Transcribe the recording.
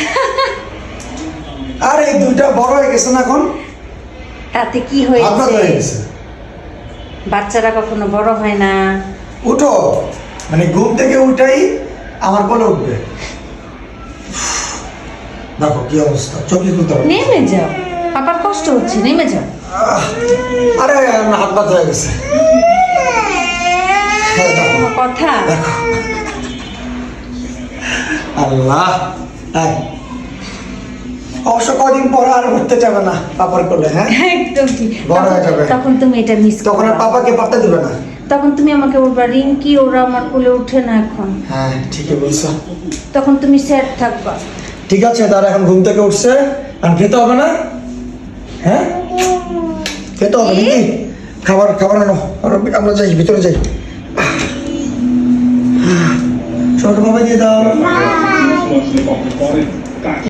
আর এই দুইটা বড় হয়ে গেছে না এখন? তাতে কি হয়েছে? হয়ে গেছে। বাচ্চারা কখনো বড় হয় না। উঠো। মানে ঘুম থেকে উঠাই আমার কোলে উঠবে। দেখো কি অবস্থা। চোখে তুলতে হবে নেমে যাও। পাপার কষ্ট হচ্ছে নেমে যাও। আরে হাত ব্যথা হয়ে গেছে। হ্যাঁ, কথা। দেখো। আল্লাহ। তাই অবশ্য কদিন পর আর উঠতে যাবে না পাপার কোলে হ্যাঁ? একদম ঠিক। বড় হয়ে যাবে। তখন- তুমি এটা মিস তখন আর পাপাকে পাঠতে দেবে না। তখন তুমি আমাকে বলবা রিঙ্কি ওরা আমার কোলে উঠে না এখন। হ্যাঁ ঠিকই বলছো। তখন তুমি স্যাড থাকবা। ঠিক আছে তারা এখন ঘুম থেকে উঠছে। আর খেতে হবে না? হ্যাঁ? খেতে হবে কি? নাকি খাবার খাবার আনো। আমরা যাই ভিতরে যাই। ছোট বাবা দিয়ে দাও। ในกองทุนก้อน